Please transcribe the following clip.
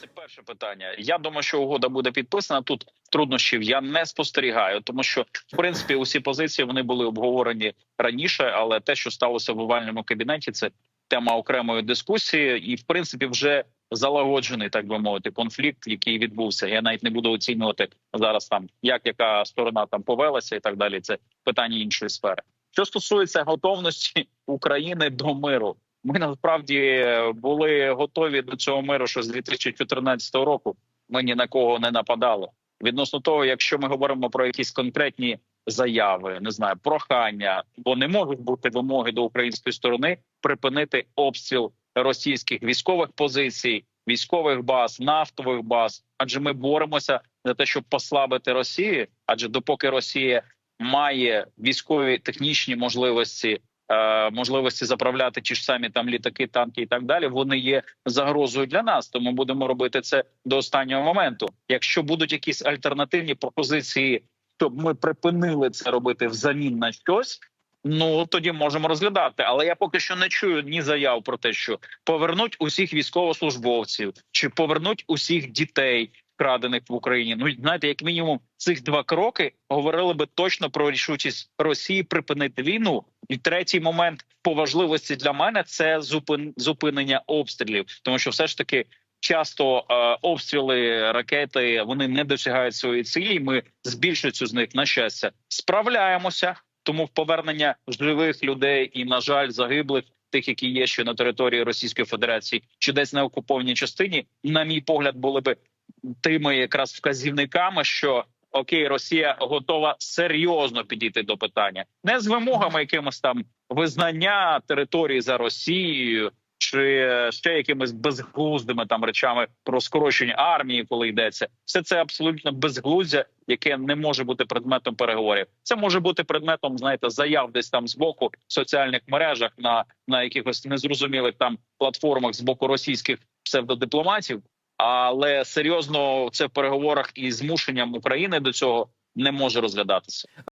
Це перше питання. Я думаю, що угода буде підписана. Тут труднощів я не спостерігаю, тому що в принципі усі позиції вони були обговорені раніше, але те, що сталося в овальному кабінеті, це тема окремої дискусії, і в принципі вже залагоджений, так би мовити, конфлікт, який відбувся. Я навіть не буду оцінювати зараз там, як яка сторона там повелася, і так далі. Це питання іншої сфери. Що стосується готовності України до миру, ми насправді були готові до цього миру, що з 2014 року ми ні на кого не нападали. Відносно того, якщо ми говоримо про якісь конкретні заяви, не знаю, прохання, бо не можуть бути вимоги до української сторони припинити обстріл російських військових позицій, військових баз, нафтових баз. Адже ми боремося за те, щоб послабити Росію. Адже допоки Росія має військові технічні можливості. Е, Можливості заправляти ті ж самі там літаки, танки і так далі. Вони є загрозою для нас. Тому будемо робити це до останнього моменту. Якщо будуть якісь альтернативні пропозиції, щоб ми припинили це робити взамін на щось. Ну тоді можемо розглядати, але я поки що не чую ні заяв про те, що повернуть усіх військовослужбовців чи повернуть усіх дітей, вкрадених в Україні. Ну знаєте, як мінімум, цих два кроки говорили би точно про рішучість Росії припинити війну. І третій момент по важливості для мене це зупин зупинення обстрілів, тому що все ж таки. Часто е, обстріли ракети вони не досягають своєї цілі. Ми з більшістю з них на щастя справляємося. Тому в повернення живих людей і, на жаль, загиблих тих, які є ще на території Російської Федерації, чи десь на окупованій частині, на мій погляд, були би тими якраз вказівниками, що окей, Росія готова серйозно підійти до питання, не з вимогами якимось там визнання території за Росією. Чи ще якимись безглуздими там речами про скорочення армії, коли йдеться, все це абсолютно безглуздя, яке не може бути предметом переговорів. Це може бути предметом, знаєте, заяв десь там з боку в соціальних мережах на, на якихось незрозумілих там платформах з боку російських псевдодипломатів. Але серйозно це в переговорах і змушенням України до цього не може розглядатися.